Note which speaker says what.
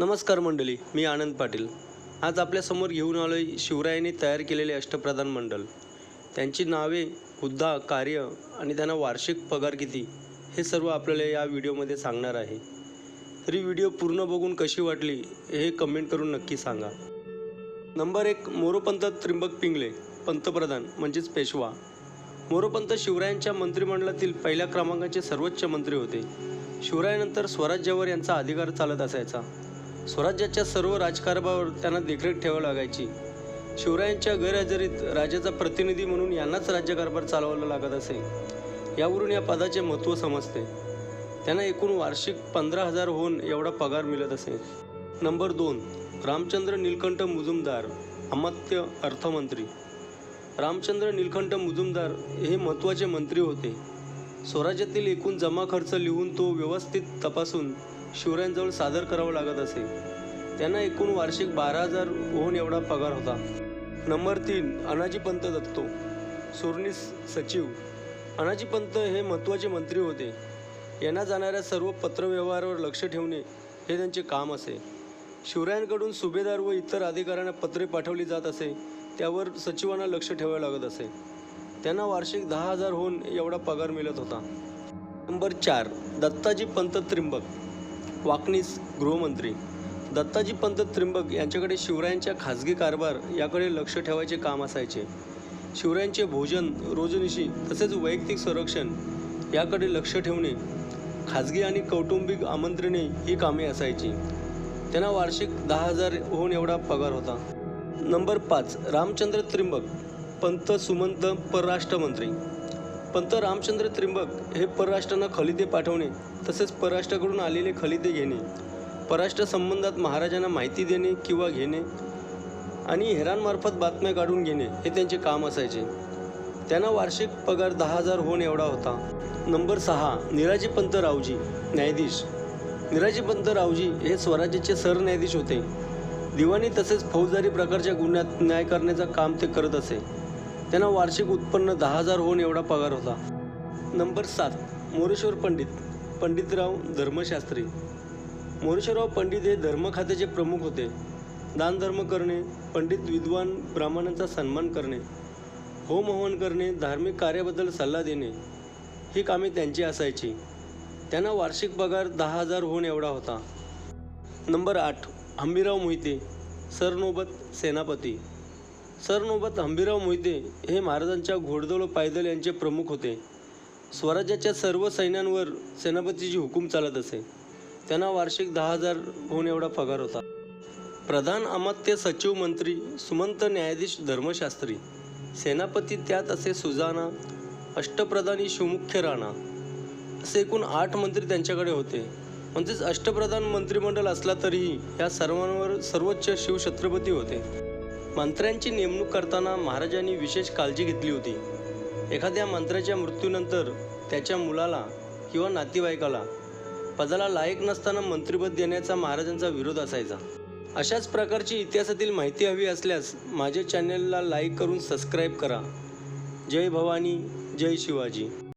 Speaker 1: नमस्कार मंडळी मी आनंद पाटील. आज आपल्यासमोर घेऊन आलो आहे शिवरायांनी तयार केलेले अष्टप्रधान मंडळ त्यांची नावे हुद्दा कार्य आणि त्यांना वार्षिक पगार किती हे सर्व आपल्याला या व्हिडिओमध्ये सांगणार आहे. तरी व्हिडिओ पूर्ण बघून कशी वाटली हे कमेंट करून नक्की सांगा. नंबर एक मोरोपंत त्रिंबक पिंगले पंतप्रधान म्हणजेच पेशवा. मोरोपंत शिवरायांच्या मंत्रिमंडळातील पहिल्या क्रमांकाचे सर्वोच्च मंत्री होते. शिवरायानंतर स्वराज्यावर यांचा अधिकार चालत असायचा. स्वराज्याच्या सर्व राजकारभावर त्यांना देखरेख ठेवावी लागायची. शिवरायांच्या गैरहजेरीत राजाचा प्रतिनिधी म्हणून यांनाच राज्यकारभार चालवायला लागत असे. यावरून या पदाचे महत्त्व समजते. त्यांना एकूण वार्षिक पंधरा हजार होऊन एवढा पगार मिळत असे. नंबर दोन रामचंद्र निलकंठ मुजुमदार अमात्य अर्थमंत्री. रामचंद्र निलकंठ मुजुमदार हे महत्त्वाचे मंत्री होते. स्वराज्यातील एकूण जमा खर्च लिहून तो व्यवस्थित तपासून शिवरायांजवळ सादर करावा लागत असे. त्यांना एकूण वार्षिक बारा हजार होऊन एवढा पगार होता. नंबर तीन अनाजी पंत दत्तो. सुरणीस सचिव. अनाजी पंत हे महत्त्वाचे मंत्री होते. यांना जाणाऱ्या सर्व पत्रव्यवहारावर लक्ष ठेवणे हे त्यांचे काम असे. शिवरायांकडून सुभेदार व इतर अधिकाऱ्यांना पत्रे पाठवली जात असे. त्यावर सचिवांना लक्ष ठेवावे लागत असे. त्यांना वार्षिक दहा हजार होऊन एवढा पगार मिळत होता. नंबर चार दत्ताजी पंत त्रिंबक. वाकणीस गृहमंत्री दत्ताजी पंत त्रिंबक यांच्याकडे शिवरायांच्या खाजगी कारभार याकडे लक्ष ठेवायचे काम असायचे. शिवरायांचे भोजन रोजनिशी तसेच वैयक्तिक संरक्षण याकडे लक्ष ठेवणे खाजगी आणि कौटुंबिक आमंत्रणे ही कामे असायची. त्यांना वार्षिक दहा हजार होऊन एवढा पगार होता. नंबर पाच रामचंद्र त्रिंबक पंत सुमंत परराष्ट्रमंत्री. पंत रामचंद्र त्रिंबक हे परराष्ट्रांना खलिदे पाठवणे तसेच परराष्ट्राकडून आलेले खलिदे घेणे परराष्ट्र संबंधात महाराजांना माहिती देणे किंवा घेणे आणि हेरांमार्फत बातम्या काढून घेणे हे त्यांचे काम असायचे. त्यांना वार्षिक पगार दहा हजार होऊन एवढा होता. नंबर सहा निराजी पंत रावजी न्यायाधीश. निराजी पंत रावजी हे स्वराज्याचे सरन्यायाधीश होते. दिवाणी तसेच फौजदारी प्रकारच्या गुन्ह्यात न्याय करण्याचं काम ते करत असे. त्यांना वार्षिक उत्पन्न दहा हजार होऊन एवढा पगार होता. नंबर सात मोरेश्वर पंडित पंडितराव धर्मशास्त्री. मोरेश्वरराव पंडित हे धर्म खात्याचे प्रमुख होते. दानधर्म करणे पंडित विद्वान ब्राह्मणांचा सन्मान करणे होमहवन करणे धार्मिक कार्याबद्दल सल्ला देणे ही कामे त्यांची असायची. त्यांना वार्षिक पगार दहा हजार होऊन एवढा होता. नंबर आठ हंबीराव मोहिते सरनोबत सेनापती. सरनोबत हंबीराव मोहिते हे महाराजांच्या घोडदळ पायदल यांचे प्रमुख होते. स्वराज्याच्या सर्व सैन्यांवर सेनापतीची हुकूम चालत असे. त्यांना वार्षिक दहा हजार होऊन एवढा पगार होता. प्रधान अमात्य सचिव मंत्री सुमंत न्यायाधीश धर्मशास्त्री. सेनापती त्यात असे सुजाना अष्टप्रधानी शिवमुख्य राणा. असे एकूण आठ मंत्री त्यांच्याकडे होते. म्हणजेच अष्टप्रधान मंत्रिमंडळ असला तरीही या सर्वांवर सर्वोच्च शिवछत्रपती होते. मंत्र्यांची नेमणूक करताना महाराजांनी विशेष काळजी घेतली होती. एखाद्या मंत्र्याच्या मृत्यूनंतर त्याच्या मुलाला किंवा नातेवाईकाला पदाला लायक नसताना मंत्रिपद देण्याचा महाराजांचा विरोध असायचा. अशाच प्रकारची इतिहासातील माहिती हवी असल्यास माझ्या चॅनलला लाईक करून सबस्क्राईब करा. जय भवानी जय शिवाजी.